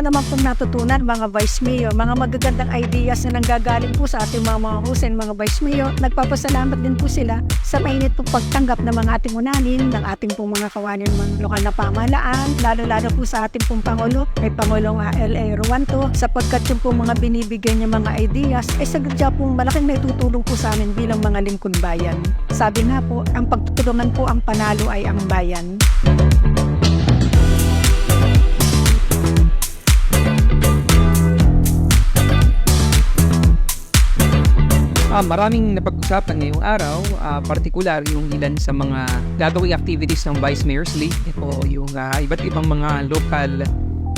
naman pong natutunan mga Vice Mayor, mga magagandang ideas na nanggagaling po sa ating mga mga Husen, mga Vice Mayor. Nagpapasalamat din po sila sa mainit pong pagtanggap ng mga ating unanin, ng ating pong mga kawanin mga lokal na pamahalaan, lalo-lalo po sa ating pong Pangulo, kay Pangulong L.A. Ruanto, sapagkat yung pong mga binibigay niya mga ideas, ay sagadya pong malaking naitutulong po sa amin bilang mga lingkod bayan. Sabi nga po, ang pagtutulungan po ang panalo ay ang bayan. Ah, maraming napag-usapan ngayong araw, ah, partikular yung ilan sa mga gagawing activities ng Vice Mayor's League. Ito yung ah, iba't ibang mga local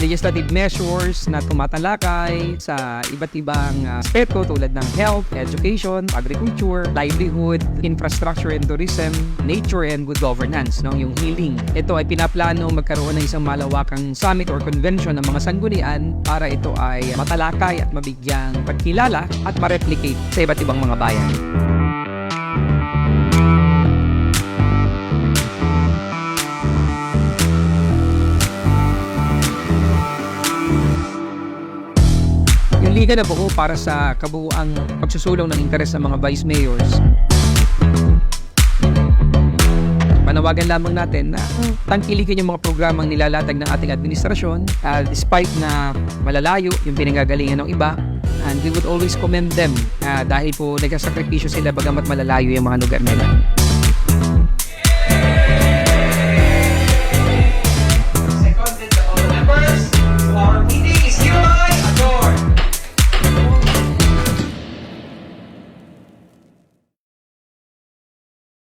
legislative measures na tumatalakay sa iba't ibang ah, aspeto tulad ng health, education, agriculture, livelihood, infrastructure and tourism, nature and good governance, no? yung healing. Ito ay pinaplano magkaroon ng isang malawakang summit or convention ng mga sanggunian para ito ay matalakay at mabigyang pagkilala at ma-replicate sa iba't ibang mga bayan. Yung liga na buo para sa kabuuang pagsusulong ng interes ng mga vice mayors. Panawagan lamang natin na tangkilikin yung mga programang nilalatag ng ating administrasyon ah, despite na malalayo yung pinanggagalingan ng iba and we would always commend them ah, dahil po nagkasakripisyo sila bagamat malalayo yung mga lugar nila.